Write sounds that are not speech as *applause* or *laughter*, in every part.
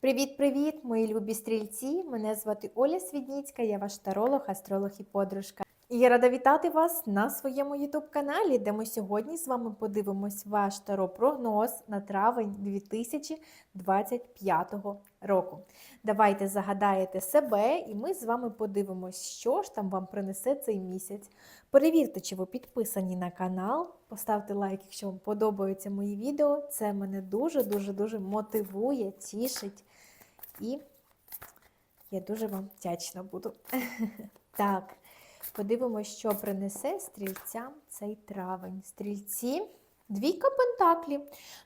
Привіт-привіт, мої любі стрільці! Мене звати Оля Свідніцька, я ваш таролог, астролог і подружка. І я рада вітати вас на своєму ютуб-каналі, де ми сьогодні з вами подивимось ваш таро-прогноз на травень 2025 року. Давайте загадаєте себе, і ми з вами подивимось, що ж там вам принесе цей місяць. Перевірте, чи ви підписані на канал. Поставте лайк, якщо вам подобаються мої відео. Це мене дуже-дуже дуже мотивує, тішить. І я дуже вам вдячна буду. *laughs* Так, подивимося, що принесе стрільцям цей травень. Стрільці. Двійка пентаклів.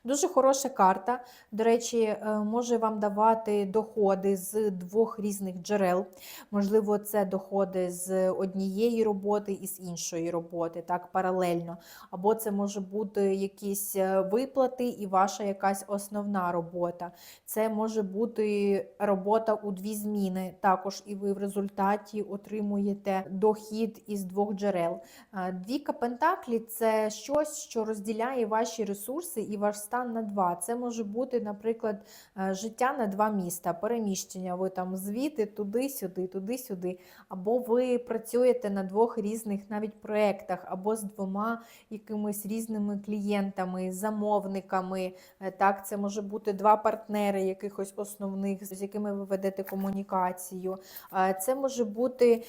Дуже хороша карта. До речі, е, може вам давати доходи з двох різних джерел. Можливо, це доходи з однієї роботи і з іншої роботи, так, паралельно. Або це може бути якісь е, виплати і ваша якась основна робота. Це може бути робота у дві зміни. Також і ви в результаті отримуєте дохід із двох джерел. Е, Двійка пентаклі це щось, що розділяє ваші ресурси і ваш стан на два. Це може бути, наприклад, е, життя на два міста, переміщення. Ви там звідти, туди-сюди, туди-сюди. Або ви працюєте на двох різних навіть проєктах, або з двома якимись різними клієнтами, замовниками. Е, Так, це може бути два партнери якихось основних, з якими ви ведете комунікацію. Е, Це може бути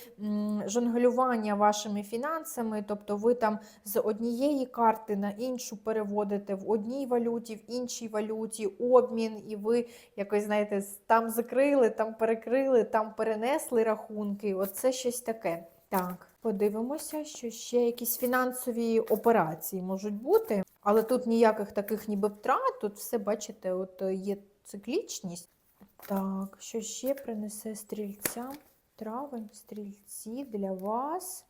жонглювання вашими фінансами, тобто ви там з однієї карти на іншу переводите в одній валюті, в іншій валюті, обмін, і ви якось, знаєте, там закрили, там перекрили, там перенесли рахунки. Оце щось таке. Так, подивимося, що ще якісь фінансові операції можуть бути. Але тут ніяких таких ніби втрат, тут все, бачите, от е, є циклічність. Так, що ще принесе стрільцям? Травень, стрільці для вас.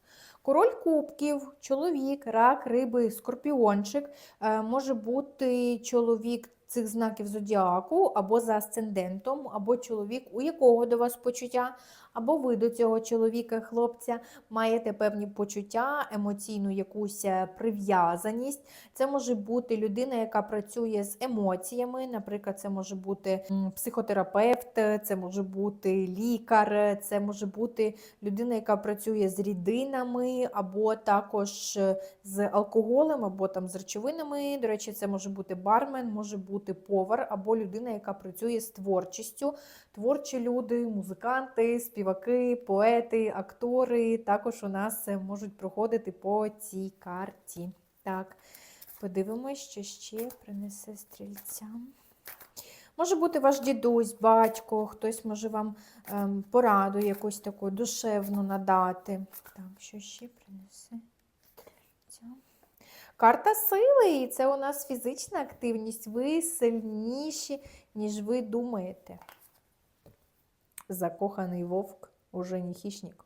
Король кубків, чоловік, рак, риби, скорпіончик. Е, Може бути чоловік цих знаків зодіаку, або за асцендентом, або чоловік, у якого до вас почуття, або ви до цього чоловіка, хлопця, маєте певні почуття, емоційну якусь е, прив'язаність. Це може бути людина, яка працює з емоціями. Наприклад, це може бути психотерапевт, це може бути лікар, це може бути людина, яка працює з рідинами, або також е, з алкоголем, або там з речовинами. До речі, це може бути бармен, може бути повар, або людина, яка працює з творчістю. Творчі люди, музиканти, співаки, поети, актори також у нас е, можуть проходити по цій карті. Так, подивимось, що ще принесе стрільцям. Може бути ваш дідусь, батько, хтось може вам ем, пораду якусь таку душевну надати. Так, що ще принесе? Карта сили, і це у нас фізична активність. Ви сильніші, ніж ви думаєте. Закоханий вовк уже не хищник.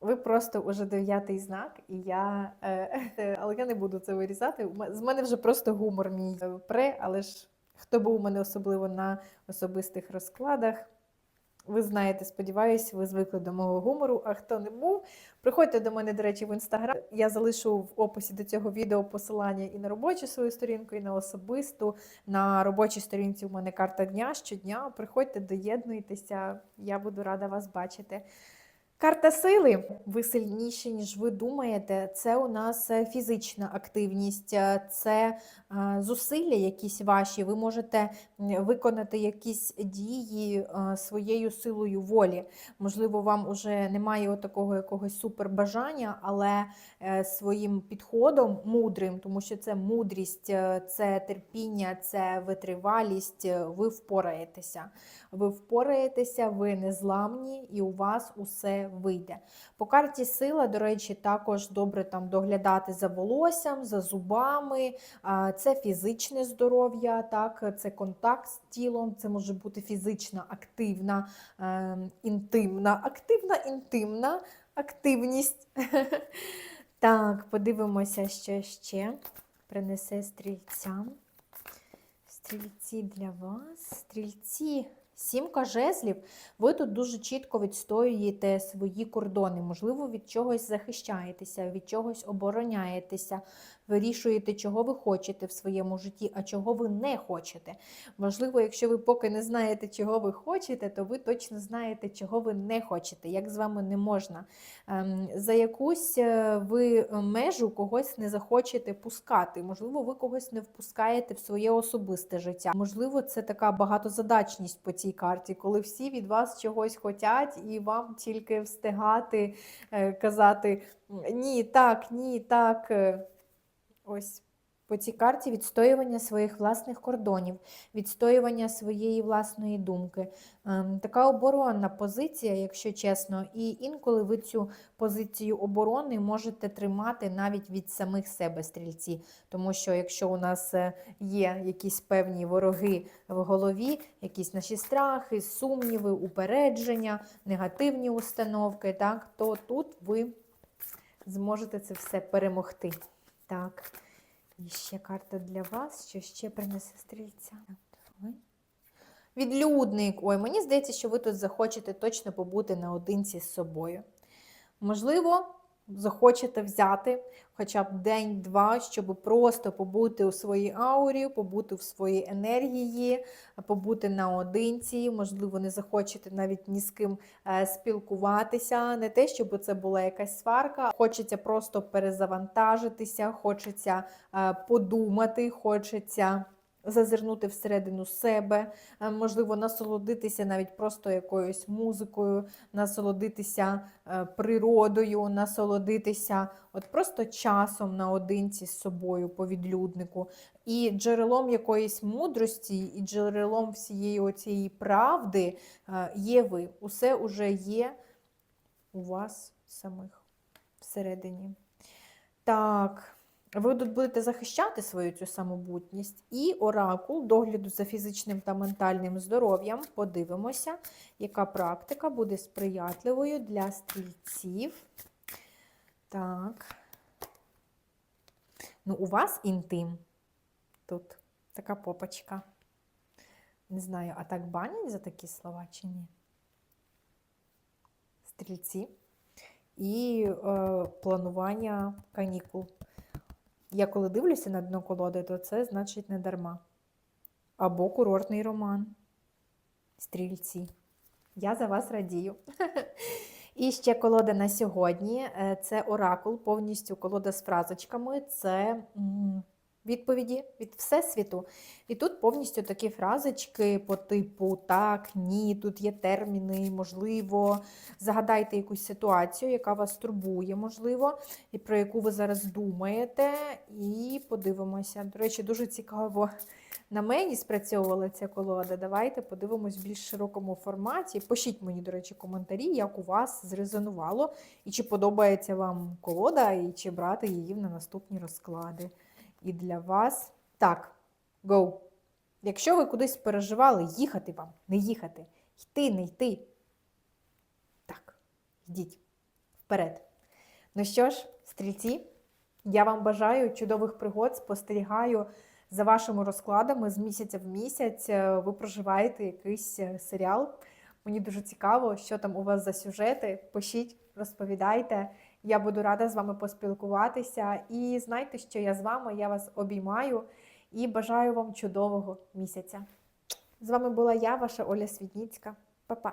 Ви просто уже дев'ятий знак, і я. Е, *laughs* але я не буду це вирізати. З мене вже просто гумор мій е, пре, але ж хто був у мене особливо на особистих розкладах. Ви знаєте, сподіваюся, ви звикли до мого гумору. А хто не був, приходьте до мене, до речі, в інстаграм. Я залишу в описі до цього відео посилання і на робочу свою сторінку, і на особисту. На робочій сторінці у мене карта дня щодня. Приходьте, доєднуйтеся, я буду рада вас бачити. Карта сили. Ви сильніші, ніж ви думаєте. Це у нас е, фізична активність, е, це е, зусилля якісь ваші. Ви можете виконати якісь дії своєю силою волі. Можливо, вам уже немає такого якогось супербажання, але своїм підходом мудрим, тому що це мудрість, це терпіння, це витривалість. Ви впораєтеся. Ви впораєтеся, ви незламні, і у вас усе вийде. По карті сила, до речі, також добре там доглядати за волоссям, за зубами. Це фізичне здоров'я, так, це контакт з тілом, це може бути фізична, активна, е, інтимна, активна, інтимна активність. *laughs* Так, подивимося, що ще принесе стрільцям. Стрільці для вас. Стрільці. Сімка жезлів, ви тут дуже чітко відстоюєте свої кордони, можливо, від чогось захищаєтеся, від чогось обороняєтеся. Вирішуєте, чого ви хочете в своєму житті, а чого ви не хочете. Можливо, якщо ви поки не знаєте, чого ви хочете, то ви точно знаєте, чого ви не хочете, як з вами не можна. Ем, За якусь е, ви межу когось не захочете пускати. Можливо, ви когось не впускаєте в своє особисте життя. Можливо, це така багатозадачність по цій карті, коли всі від вас чогось хочуть, і вам тільки встигати е, казати ні, так, ні, так. Е». Ось по цій карті відстоювання своїх власних кордонів, відстоювання своєї власної думки. Ем, Така оборонна позиція, якщо чесно, і інколи ви цю позицію оборони можете тримати навіть від самих себе стрільці. Тому що якщо у нас е, є якісь певні вороги в голові, якісь наші страхи, сумніви, упередження, негативні установки, так, то тут ви зможете це все перемогти. Так. І ще карта для вас, що ще принесе стрільця. Відлюдник. Ой, мені здається, що ви тут захочете точно побути наодинці з собою. Можливо, захочете взяти хоча б день-два, щоб просто побути у своїй аурі, побути в своїй енергії, побути наодинці. Можливо, не захочете навіть ні з ким е, спілкуватися. Не те, щоб це була якась сварка. Хочеться просто перезавантажитися, хочеться е, подумати, хочеться. Зазирнути всередину себе, е, можливо, насолодитися навіть просто якоюсь музикою, насолодитися е, природою, насолодитися от просто часом наодинці з собою по відлюднику. І джерелом якоїсь мудрості, і джерелом всієї оцієї правди е, є ви. Усе уже є у вас самих всередині. Так. Ви тут будете захищати свою цю самобутність і оракул догляду за фізичним та ментальним здоров'ям. Подивимося, яка практика буде сприятливою для стрільців. Так. Ну, у вас інтим. Тут така попочка. Не знаю, а так банять за такі слова чи ні? Стрільці. І е, планування канікул. Я коли дивлюся на дно колоди, то це значить не дарма. Або курортний роман. Стрільці. Я за вас радію. *laughs* І ще колода на сьогодні. Е, Це оракул, повністю колода з фразочками. Це відповіді від Всесвіту. І тут повністю такі фразочки по типу так, ні, тут є терміни, можливо. Загадайте якусь ситуацію, яка вас турбує, можливо, і про яку ви зараз думаєте. І подивимося. До речі, дуже цікаво на мені спрацьовувала ця колода. Давайте подивимось в більш широкому форматі. Пишіть мені, до речі, коментарі, як у вас зрезонувало, і чи подобається вам колода, і чи брати її на наступні розклади. І для вас. Так, go! Якщо ви кудись переживали, їхати вам, не їхати, йти, не йти. Так, йдіть вперед. Ну що ж, стрільці, я вам бажаю чудових пригод, спостерігаю за вашими розкладами з місяця в місяць. Е, Ви проживаєте якийсь е, серіал. Мені дуже цікаво, що там у вас за сюжети. Пишіть, розповідайте. Я буду рада з вами поспілкуватися. І знайте, що я з вами, я вас обіймаю і бажаю вам чудового місяця. З вами була я, ваша Оля Свідніцька. Па-па!